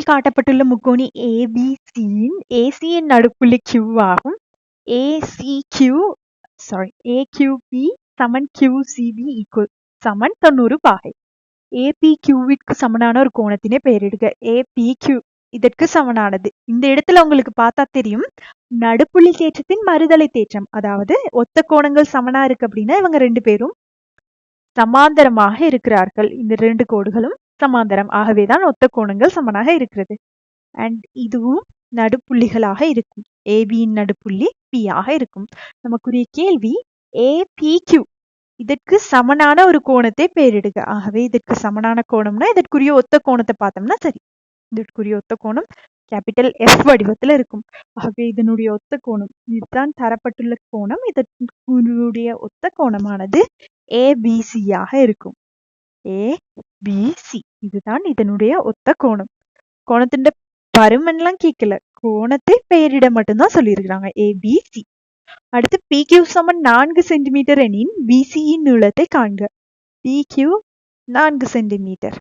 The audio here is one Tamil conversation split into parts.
படத்தில் காட்டப்பட்டுள்ள முக்கோணி ஏபிசியின் ஏசியின் நடுப்புள்ளி கியூ ஆகும் ஏசிக்யூ சாரி ஏக்யூபி சமன் கியூசிபி ஈக்குவல் சமன் தொண்ணூறு பாகை ஏபிக்யூவிற்கு சமனான ஒரு கோணத்தினை பெயரிடுக ஏபிக்யூ இதற்கு சமனானது இந்த இடத்துல உங்களுக்கு பார்த்தா தெரியும் நடுப்புள்ளி தேற்றத்தின் மறுதலை தேற்றம் அதாவது ஒத்த கோணங்கள் சமனா இருக்கு அப்படின்னா இவங்க ரெண்டு பேரும் சமாந்தரமாக இருக்கிறார்கள் இந்த ரெண்டு கோடுகளும் சமாந்தரம். ஆகவேதான் ஒத்த கோணங்கள் சமனாக இருக்கிறது. அண்ட் இதுவும் நடுப்புள்ளிகளாக இருக்கும். ஏபியின் நடுப்புள்ளி பி ஆக இருக்கும். நமக்குரிய கேள்வி ஏபிக்யூ இதற்கு சமனான ஒரு கோணத்தை பெயரிடுக. ஆகவே இதற்கு சமனான கோணம்னா இதற்குரிய ஒத்த கோணத்தை பார்த்தோம்னா சரி. இதற்குரிய ஒத்த கோணம் கேபிட்டல் எஃப் வடிவத்துல இருக்கும். ஆகவே இதனுடைய ஒத்த கோணம் இதுதான் தரப்பட்டுள்ள கோணம். இதனுடைய ஒத்த கோணமானது ஏபிசியாக இருக்கும். ஏபிசி இதுதான் இதனுடைய ஒத்த கோணம். கோணத்தின் பருமன்லாம் கேட்கல கோணத்தை பெயரிட மட்டும்தான் சொல்லியிருக்கிறாங்க. ஏபிசி அடுத்து பிக்யூ சமன் நான்கு சென்டிமீட்டர் எனின் பிசியின் நீளத்தை காண்க. பிக்யூ நான்கு சென்டிமீட்டர்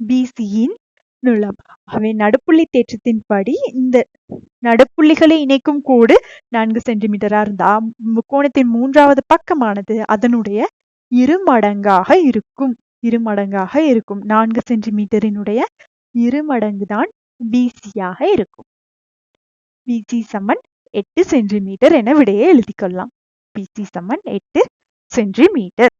பிசியின் நீளம். அவை நடுப்புள்ளி தேற்றத்தின் படி இந்த நடுப்புள்ளிகளை இணைக்கும் கோடு நான்கு சென்டிமீட்டரா இருந்தா முக்கோணத்தின் மூன்றாவது பக்கமானது அதனுடைய இரு மடங்காக இருக்கும். இரு மடங்காக இருக்கும். நான்கு சென்டிமீட்டரினுடைய இரு மடங்கு தான் பிசியாக இருக்கும். பிசி சமன் எட்டு சென்டிமீட்டர் என விடையை எழுதிக் கொள்ளலாம் பிசி சமன் எட்டு சென்டிமீட்டர்.